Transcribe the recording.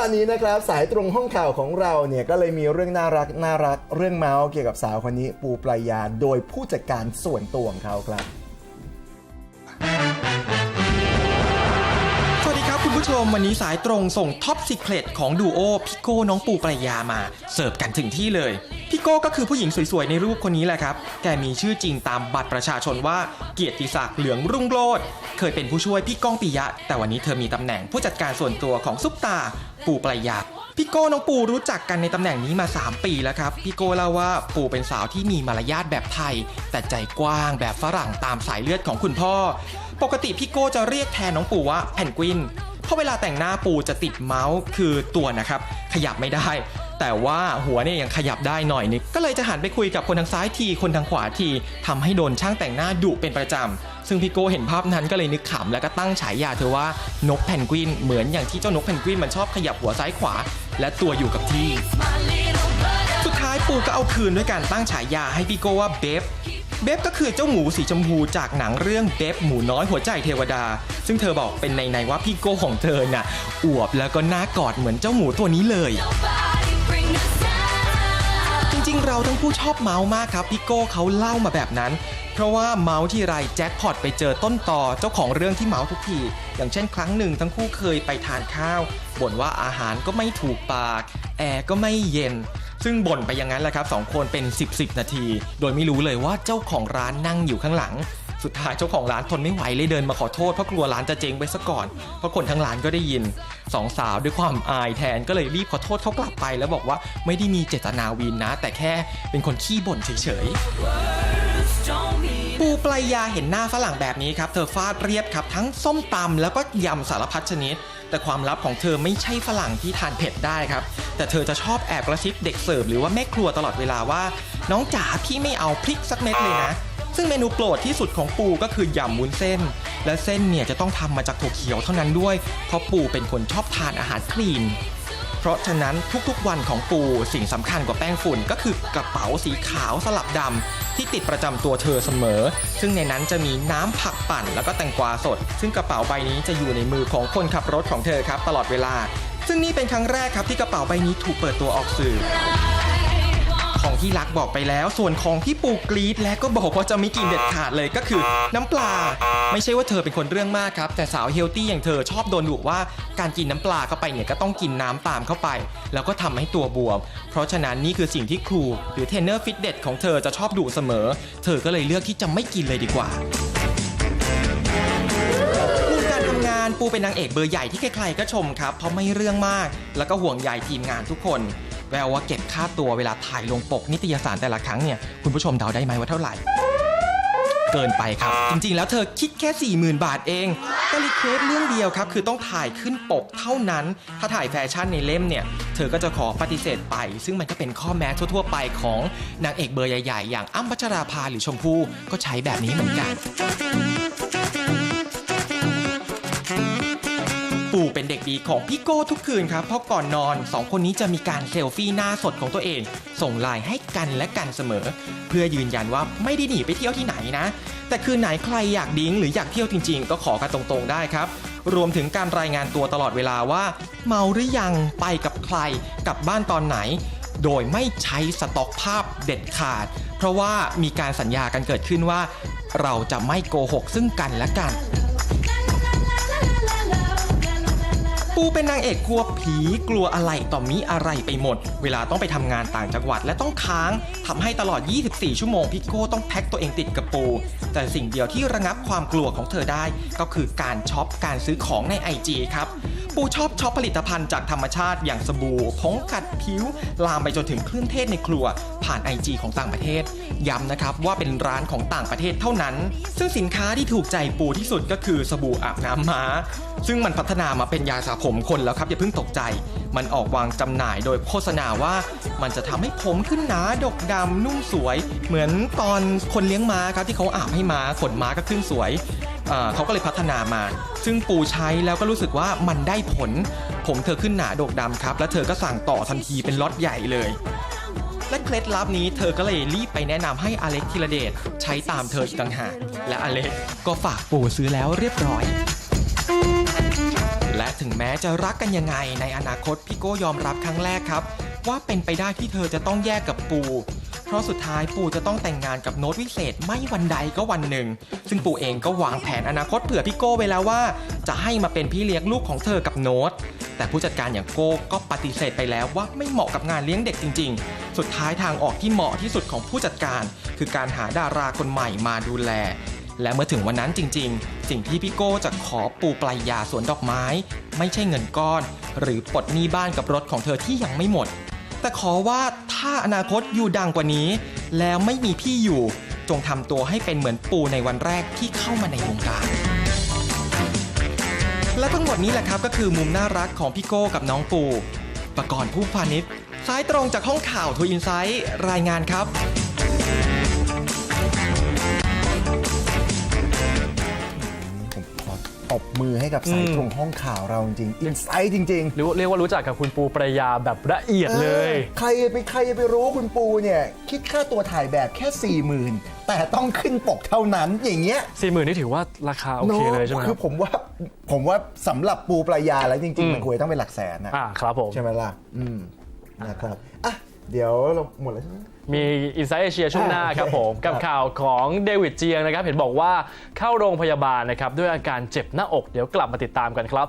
ตอนนี้นะครับสายตรงห้องข่าวของเราเนี่ยก็เลยมีเรื่องน่ารักน่ารักเรื่องเมาส์เกี่ยวกับสาวคนนี้ปูปรายาโดยผู้จัดการส่วนตัวของเขาครับ ผู้ชมวันนี้สายตรงส่งท็อปซีเครตของดูโอพี่โก้น้องปูปรายามา เสิร์ฟกันถึงที่เลยพี่โก้ก็คือผู้หญิงสวยๆในรูปคนนี้แหละครับ แกมีชื่อจริงตามบัตรประชาชนว่าเกียรติศักดิ์เหลืองรุ่งโรจน์เคยเป็นผู้ช่วยพี่ก้องปิยะ แต่วันนี้เธอมีตำแหน่งผู้จัดการส่วนตัวของซุปตา ปูปรายาพี่โก้น้องปูรู้จักกันในตำแหน่งนี้มา 3 ปีแล้วครับ พี่โก้เล่าว่าปูเป็นสาวที่มีมารยาทแบบไทย แต่ใจกว้างแบบฝรั่งตามสายเลือดของคุณพ่อ ปกติพี่โก้จะเรียกแทนน้องปูว่าแพนกวิน เพราะเวลาแต่งหน้าปูจะติดเมาส์คือตัวนะครับ ขยับไม่ได้ แต่ว่าหัวเนี่ยยังขยับได้หน่อยนึงก็เลยจะหันไปคุยกับคนทางซ้ายทีคนทางขวาทีทำให้โดนช่างแต่งหน้าดุเป็นประจำซึ่งพี่โก้เห็นภาพนั้นก็เลยนึกขำแล้วก็ตั้งฉายาเธอว่านกแพนกวินเหมือนอย่างที่เจ้านกแพนกวินมันชอบขยับหัวซ้ายขวา และตัวอยู่กับที่ สุดท้ายปูก็เอาคืนด้วยการตั้งฉายาให้พี่โก้ว่าเบฟ เบฟก็คือเจ้าหมูสีชมพูจากหนังเรื่องเบฟหมูน้อยหัวใจเทวดา ซึ่งเธอบอกเป็นในในๆว่าพี่โก้ของเธอน่ะอวบแล้วก็น่ากอดเหมือนเจ้าหมูตัวนี้เลย จริงๆ เราทั้งคู่ชอบเมาส์มากครับพี่โก้เขาเล่ามาแบบนั้น เพราะว่าเมาส์ที่ไรแจ็คพอตไปเจอต้นต่อเจ้าของเรื่องที่เมาส์ทุกที อย่างเช่น ครั้งหนึ่งทั้งคู่เคยไปทานข้าวบ่นว่าอาหารก็ไม่ถูกปาก แอร์ก็ไม่เย็น ซึ่งบ่นไปอย่างนั้นแหละครับสองคนเป็น 10บสนาที โดยไม่รู้เลยว่าเจ้าของร้านนั่งอยู่ข้างหลัง สุดท้ายเจ้าของร้านทนไม่ไหวเลยเดินมาขอโทษเพราะกลัวร้านจะเจ๊งไปซะก่อน เพราะคนทั้งร้านก็ได้ยินสองสาวด้วยความอายแทนก็เลยรีบขอโทษเขากลับไป แล้วบอกว่าไม่ได้มีเจตนาวีนนะ แต่แค่เป็นคนขี้บ่นเฉยๆปูปลายาเห็นหน้าฝรั่งแบบนี้ครับ เธอฟาดเรียบครับทั้งส้มตำแล้วก็ยำสารพัดชนิด แต่ความลับของเธอไม่ใช่ฝรั่งที่ทานเผ็ดได้ครับ แต่เธอจะชอบแอบกระซิบเด็กเสิร์ฟหรือว่าแม่ครัวตลอดเวลาว่า น้องจ๋าพี่ไม่เอาพริกสักเม็ดเลยนะ ซึ่งเมนูโปรดที่สุดของปู่ก็คือยำวุ้นเส้น และเส้นเนี่ยจะต้องทำมาจากถั่วเขียวเท่านั้นด้วย เพราะปู่เป็นคนชอบทานอาหารคลีนเพราะฉะนั้นทุกๆวันของปู่สิ่งสำคัญกว่าแป้งฝุ่นก็คือกระเป๋าสีขาวสลับดำ ที่ติดประจำตัวเธอเสมอ ซึ่งในนั้นจะมีน้ำผักปั่นแล้วก็แตงกวาสด ซึ่งกระเป๋าใบนี้จะอยู่ในมือของคนขับรถของเธอครับตลอดเวลา ซึ่งนี่เป็นครั้งแรกครับที่กระเป๋าใบนี้ถูกเปิดตัวออกสื่อ ของที่รักบอกไปแล้ว ส่วนของที่ปูกรีดและก็บอกว่าจะไม่กินเด็ดขาดเลยก็คือน้ำปลา ไม่ใช่ว่าเธอเป็นคนเรื่องมากครับ แต่สาวเฮลตี้อย่างเธอชอบโดนดุว่าการกินน้ำปลาเข้าไปเนี่ยก็ต้องกินน้ำตามเข้าไป แล้วก็ทำให้ตัวบวม เพราะฉะนั้นนี่คือสิ่งที่ครู หรือเทรนเนอร์ฟิตเนสของเธอจะชอบดุเสมอ เธอก็เลยเลือกที่จะไม่กินเลยดีกว่ามุมการทำงานปูเป็นนางเอกเบอร์ใหญ่ที่ใครๆก็ชมครับ เพราะไม่เรื่องมาก แล้วก็ห่วงใยทีมงานทุกคน แววว่าเก็บค่าตัวเวลาถ่ายลงปกนิตยสารแต่ละครั้งเนี่ยคุณผู้ชมเดาได้ไหมว่าเท่าไหร่ เกินไปครับ จริงๆ แล้วเธอคิดแค่ 40,000 บาทเองก็รีเควสเรื่องเดียวครับ คือต้องถ่ายขึ้นปกเท่านั้น ถ้าถ่ายแฟชั่นในเล่มเนี่ย เธอก็จะขอปฏิเสธไป ซึ่งมันก็เป็นข้อแม้ทั่วๆ ไปของนางเอกเบอร์ใหญ่ๆ อย่างอ้ำพัชราภาหรือชมพู่ก็ใช้แบบนี้เหมือนกัน ปู่เป็น ดีของพี่โก้ทุกคืนครับ เพราะก่อนนอนสองคนนี้จะมีการเซลฟี่หน้าสดของตัวเอง ส่งไลน์ให้กันและกันเสมอ เพื่อยืนยันว่าไม่ได้หนีไปเที่ยวที่ไหนนะ แต่คืนไหนใครอยากดิ้งหรืออยากเที่ยวจริง ๆ ก็ขอกันตรงๆได้ครับ รวมถึงการรายงานตัวตลอดเวลาว่า เมาหรือยังไปกับใครกลับบ้านตอนไหน โดยไม่ใช้สต็อกภาพเด็ดขาด เพราะว่ามีการสัญญากันเกิดขึ้นว่า เราจะไม่โกหกซึ่งกันและกัน ปูเป็นนางเอกกลัวผีกลัวอะไรต่อมีอะไรไปหมด เวลาต้องไปทำงานต่างจังหวัดและต้องค้างทำให้ตลอด 24 ชั่วโมงพี่โก้ต้องแพ็คตัวเองติดกับปู แต่สิ่งเดียวที่ระงับความกลัวของเธอได้ ก็คือการช็อปการซื้อของใน IG ครับ ปูชอบช็อปผลิตภัณฑ์จากธรรมชาติอย่างสบู่ผงขัดผิว ลามไปจนถึงเครื่องเทศในครัว ผ่าน IG ของต่างประเทศ ย้ำนะครับว่าเป็นร้านของต่างประเทศเท่านั้น ซึ่งสินค้าที่ถูกใจปูที่สุดก็คือสบู่อาบน้ำม้า ซึ่งมันพัฒนามาเป็นยาสระผมคนแล้วครับอย่าเพิ่งตกใจ มันออกวางจำหน่ายโดยโฆษณาว่า มันจะทำให้ผมขึ้นหนาดกดำนุ่มสวย เหมือนตอนคนเลี้ยงม้าครับที่เขาอาบให้ม้าขนม้าก็ขึ้นสวย เขาก็เลยพัฒนามา ซึ่งปูใช้แล้วก็รู้สึกว่ามันได้ผล ผมเธอขึ้นหนาโดกดำครับ แล้วเธอก็สั่งต่อทันทีเป็นล็อตใหญ่เลยและเคล็ดลับนี้เธอก็เลยรีบไปแนะนำให้อเล็กธีระเดชใช้ตามเธออีกต่างหาก และอเล็กก็ฝากปูซื้อแล้วเรียบร้อย และถึงแม้จะรักกันยังไงในอนาคตพี่โก้ยอมรับครั้งแรกครับ ว่าเป็นไปได้ที่เธอจะต้องแยกกับปู เพราะสุดท้ายปู่จะต้องแต่งงานกับโน้ตวิเศษไม่วันใดก็วันหนึ่ง ซึ่งปู่เองก็วางแผนอนาคตเผื่อพี่โก้ไว้แล้วว่า จะให้มาเป็นพี่เลี้ยงลูกของเธอกับโน้ต แต่ผู้จัดการอย่างโก้ก็ปฏิเสธไปแล้วว่าไม่เหมาะกับงานเลี้ยงเด็กจริง ๆ สุดท้ายทางออกที่เหมาะที่สุดของผู้จัดการ คือการหาดาราคนใหม่มาดูแล และเมื่อถึงวันนั้นจริง ๆ สิ่งที่พี่โก้จะขอปูปลายยาสวนดอกไม้ ไม่ใช่เงินก้อน หรือปลดหนี้บ้านกับรถของเธอที่ยังไม่หมด แต่ขอว่า ถ้าอนาคตอยู่ดังกว่านี้ แล้วไม่มีพี่อยู่ จงทำตัวให้เป็นเหมือนปูในวันแรกที่เข้ามาในวงการ และทั้งหมดนี้แหละครับก็คือมุมน่ารักของพี่โก้กับน้องปูประกรณ์ผู้พาณิชย์ซ้ายตรงจากห้องข่าวทูอินไซต์รายงานครับ บมือให้กับสายอืมตรงห้องข่าวเราจริงอินไซต์จริงรู้เรียกว่ารู้จักกับคุณปูปรายาแบบละเอียดๆเลยออใครไปใครไปรู้ว่าคุณปูเนี่ย คิดค่าตัวถ่ายแบบแค่4 0,000แต่ต้องขึ้นปกเท่านั้นอย่างเงี้ย สี่หมื่นนี่ถือว่าราคาโอเคเลยใช่ไหมคคืรัอบผมว่าผมว่าสำหรับปูปลายาแล้วจริงอืๆมมันควรจะต้องเป็นหลักแสนนะอ่าครับผม ใช่ไหมล่ะ อืมนะครับอะ เดี๋ยวเราหมดแล้วใช่ไหม มีอินไซต์เอเชียช่วงหน้าอ่าครับผมโอเคกับครับข่าวของเดวิดเจียงนะครับ เห็นบอกว่าเข้าโรงพยาบาลนะครับ ด้วยอาการเจ็บหน้าอกเดี๋ยวกลับมาติดตามกันครับ